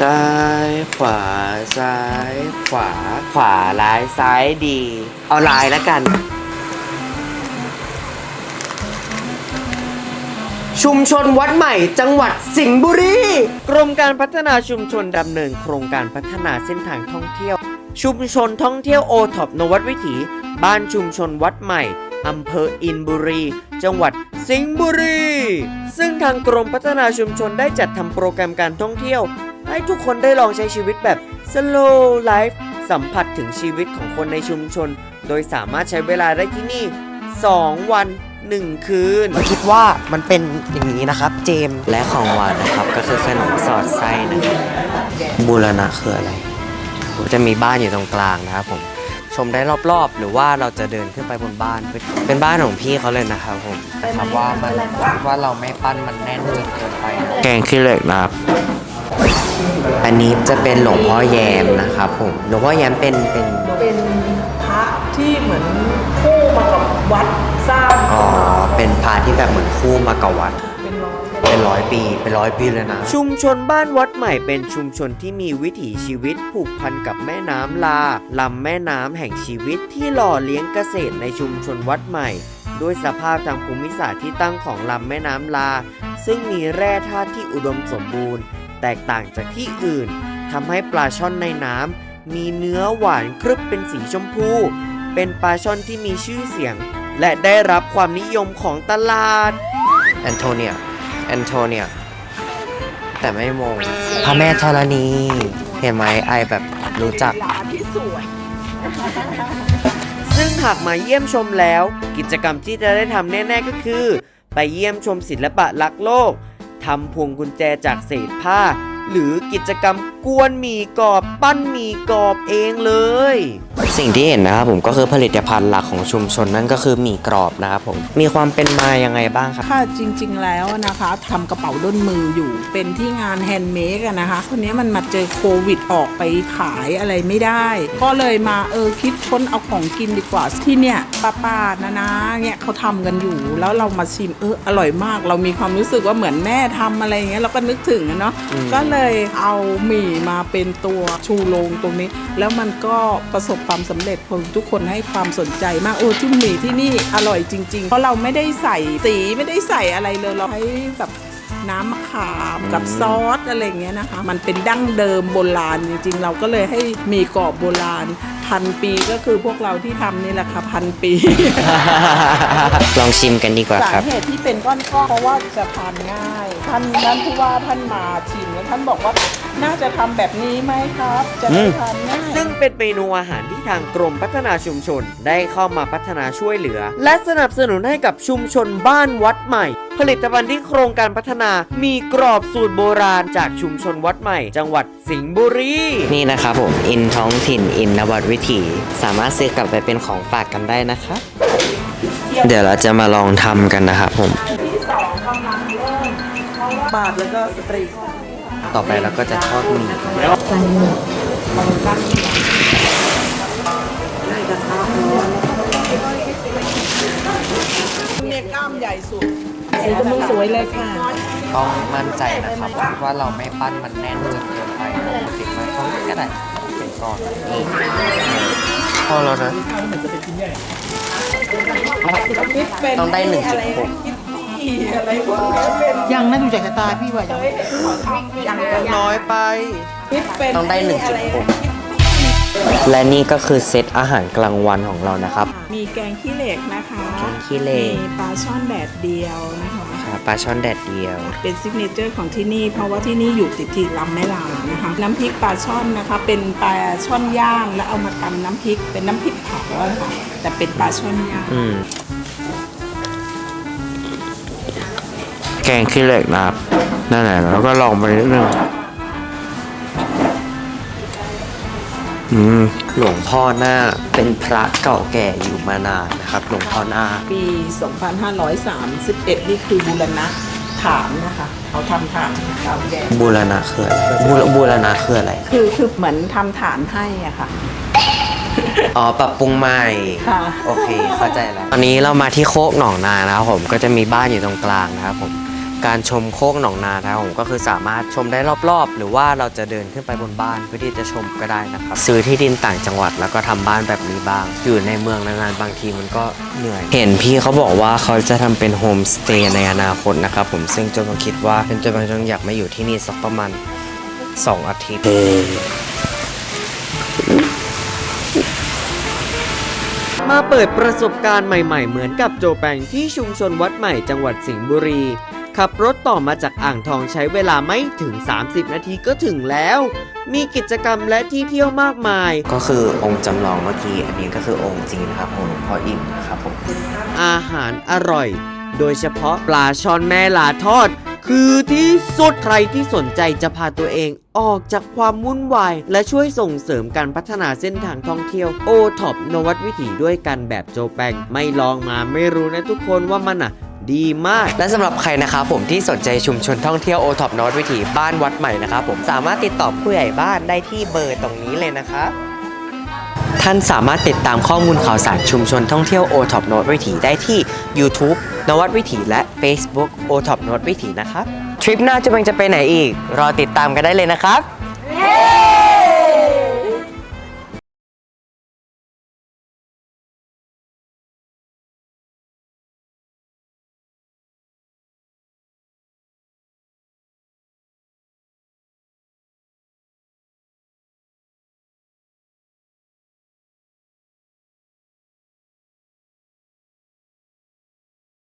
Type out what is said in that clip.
ซ้ายขวาซ้ายขวาขวาร้ายซ้ายดี เอาลายแล้วกัน ชุมชนวัดใหม่จังหวัดสิงห์บุรีกรมการพัฒนาชุมชนดำเนินโครงการพัฒนาเส้นทางท่องเที่ยว ชุมชนท่องเที่ยวโอท็อปนวัดวิถี บ้านชุมชนวัดใหม่อำเภออินบุรี จังหวัดสิงห์บุรี ซึ่งทางกรมพัฒนาชุมชนได้จัดทำโปรแกรมการท่องเที่ยว ให้ทุกคนได้ลองใช้ชีวิตแบบ slow life สัมผัสถึงชีวิตของคนในชุมชน โดยสามารถใช้เวลาได้ที่นี่ 2 วัน 1 คืน คิดว่ามันเป็นอย่างนี้นะครับ เจมส์และของหวานนะครับ ก็คือขนมสอดไส้นะครับบูรณะคืออะไรจะมีบ้านอยู่ตรงกลางนะครับผมชมได้รอบๆ หรือว่าเราจะเดินขึ้นไปบนบ้าน เป็นบ้านของพี่เขาเลยนะครับผมนะครับว่ามันว่าเราไม่ปั้นมันแน่นจนเกินไปนะแกงขี้เหล็กนะครับ อันนี้จะเป็นหลวงพ่อแยมนะครับผมหลวงพ่อแยมเป็นเป็นเป็นพระที่เหมือนคู่มากับวัดสร้างอ๋อเป็นพาที่แบบเหมือนคู่มากับวัดเป็นร้อยเป็นร้อยปีเป็นร้อยปีเลยนะ ชุมชนบ้านวัดใหม่เป็นชุมชนที่มีวิถีชีวิตผูกพันกับแม่น้ำลาลำแม่น้ำแห่งชีวิตที่หล่อเลี้ยงเกษตรในชุมชนวัดใหม่ด้วยสภาพทางภูมิศาสตร์ที่ตั้งของลำแม่น้ำลา ซึ่งมีแร่ธาตุที่อุดมสมบูรณ์ แตกต่างจากที่อื่นทำให้ปลาช่อนในน้ำมีเนื้อหวานครึบเป็นสีชมพู เป็นปลาช่อนที่มีชื่อเสียง และได้รับความนิยมของตลาด แอนโทเนีย แอนโทเนีย แต่ไม่มง พระแม่ธรณี เห็นไหมไอแบบรู้จักหลานที่สวยซึ่งหากมาเยี่ยมชมแล้ว กิจกรรมที่จะได้ทำแน่ ๆก็คือ ไปเยี่ยมชมศิลปะลักโลก ทำพวงกุญแจจากเศษผ้า หรือกิจกรรมกวนหมีกรอบปั้นหมีกรอบเองเลย สิ่งที่เห็นนะครับผมก็คือผลิตภัณฑ์หลักของชุมชนนั่นก็คือหมี่กรอบนะครับผมมีความเป็นมายังไงบ้างครับ ค่ะจริง ๆ แล้วนะคะทำกระเป๋าด้นมืออยู่เป็นที่งานแฮนด์เมดอะนะคะคนนี้มันมาเจอโควิดออกไปขายอะไรไม่ได้ ก็เลยมาเออคิดค้นเอาของกินดีกว่าที่เนี่ยป้าป้าๆนะนะเนี่ยเขาทำกันอยู่ แล้วเรามาชิมเอออร่อยมาก เรามีความรู้สึกว่าเหมือนแม่ทำอะไรอย่างเงี้ยเราก็นึกถึงอะเนาะอืมก็เลยเอาหมี่มาเป็นตัวชูโรงตรงนี้ แล้วมันก็ประสบความสำเร็จคนทุกคนให้ความสนใจมากโอ้ที่หมี่ที่นี่อร่อยจริง ๆ เพราะเราไม่ได้ใส่สีไม่ได้ใส่อะไรเลยเราใช้แบบ น้ำมะขามกับซอสอะไรอย่างเงี้ยนะคะ มันเป็นดั้งเดิมโบราณจริงๆ เราก็เลยให้หมีกรอบโบราณพันปีก็คือพวกเราที่ทำนี่แหละค่ะพันปี ลองชิมกันดีกว่าสาครับ เหตุที่เป็นก้อนๆเพราะว่าจะทานง่าย ท่านนั้นผู้ว่าท่านมาชิมแล้วท่านบอกว่า น่าจะทำแบบนี้ไหมครับ จะได้ทานง่ายซึ่งเป็นเมนูอาหารที่ทางกรมพัฒนาชุมชน ได้เข้ามาพัฒนาช่วยเหลือ และสนับสนุนให้กับชุมชนบ้านวัดใหม่ ผลิตภัณฑ์ที่โครงการพัฒนามีกรอบสูตรโบราณจากชุมชนวัดใหม่ จังหวัดสิงห์บุรี นี่นะครับผม อินท้องถิ่น อินนวัดวิถี สามารถซื้อกลับไปเป็นของฝากกันได้นะครับ เดี๋ยวเราจะมาลองทำกันนะครับผม ที่สองกำลังเริ่มเพราะว่าบาทแล้วก็สตรี ต่อไปเราก็จะทอดหมี่มันกั้นในกระทะร้อนเนี่ยกล้ามใหญ่สุดสีก็มึงสวยเลยค่ะ ต้องมั่นใจนะครับว่าเราไม่ปั้นมันแน่นจนเกินไปนะติดไว้เขาก็ได้เป็นก่อนนี่พอแล้วนะคิดเป็นต้องได้หนึ่งจุดหก ขี่อะไรพวกนี้เป็นยังนะดูจากสายตาพี่ว่ายังยังน้อยไปคิดเป็นต้องได้หนึ่งจุดหกและนี่ก็คือเซตอาหารกลางวันของเรานะครับ มีแกงขี้เหล็กนะคะ แกงขี้เหล็กมีปลาช่อนแดดเดียวนะคะปลาช่อนแดดเดียว เป็นซิกเนเจอร์ของที่นี่ เพราะว่าที่นี่อยู่ติดที่ลำแม่ลานะคะ น้ำพริกปลาช่อนนะคะ เป็นปลาช่อนย่างแล้วเอามาตำน้ำพริก เป็นน้ำพริกเผาค่ะแต่เป็นปลาช่อนย่าง แกงขี้เหล็กนะครับนั่นแหละแล้วก็ลองไปนิดนึงอืมหลวงพ่อหน้าเป็นพระเก่าแก่อยู่มานานนะครับ หลวงพ่อหน้า ปี 2531 นี่คือบูรณะฐานนะคะเขาทำฐานเก่าแก่บูรณะคืออะไรบูรบูรณะคืออะไร คือคือเหมือนทำฐานให้อะค่ะ อ๋อ ปรับปรุงใหม่ ค่ะ โอเค เข้าใจแล้ว ตอนนี้เรามาที่โคกหนองนานะครับผม ก็จะมีบ้านอยู่ตรงกลางนะครับผม การชมโคกหนองนานะครับผมก็คือสามารถชมได้รอบๆ หรือว่าเราจะเดินขึ้นไปบนบ้านเพื่อที่จะชมก็ได้นะครับ ซื้อที่ดินต่างจังหวัดแล้วก็ทำบ้านแบบนี้บ้าง อยู่ในเมืองนานๆบางทีมันก็เหนื่อย เห็นพี่เขาบอกว่าเขาจะทำเป็นโฮมสเตย์ในอนาคตนะครับผมซึ่งจนบาคิดว่าเป็นจนบางจนอยากมาอยู่ที่นี่สักประมาณสองอาทิตย์มาเปิดประสบการณ์ใหม่ๆ เหมือนกับโจแปงที่ชุมชนวัดใหม่จังหวัดสิงห์บุรี ขับรถต่อมาจากอ่างทองใช้เวลาไม่ถึง 30 นาทีก็ถึงแล้ว มีกิจกรรมและที่เที่ยวมากมาย ก็คือองค์จำลองเมื่อกี้ อันนี้ก็คือองค์จริงนะครับของหลวงพ่ออิ่มนะครับผม อาหารอร่อย โดยเฉพาะปลาช่อนแม่ลาทอด คือที่สุดใครที่สนใจจะพาตัวเองออกจากความวุ่นวาย และช่วยส่งเสริมการพัฒนาเส้นทางท่องเที่ยวโอท็อปนวัดวิถีด้วยกันแบบโจแปงไม่ลองมาไม่รู้นะทุกคนว่ามันอะ ดีมาก และสำหรับใครนะครับผมที่สนใจชุมชนท่องเที่ยวโอท็อปนวัดวิถีบ้านวัดใหม่นะครับผมสามารถติดต่อผู้ใหญ่บ้านได้ที่เบอร์ตรงนี้เลยนะครับท่านสามารถติดตามข้อมูลข่าวสารชุมชนท่องเที่ยว o t o p นวัดวิถีได้ที่ YouTube นวัดวิถีและ Facebook o t o p นวัดวิถีนะครับ ทริปหน้าจะเป็นจะไปไหนอีก รอติดตามกันได้เลยนะครับ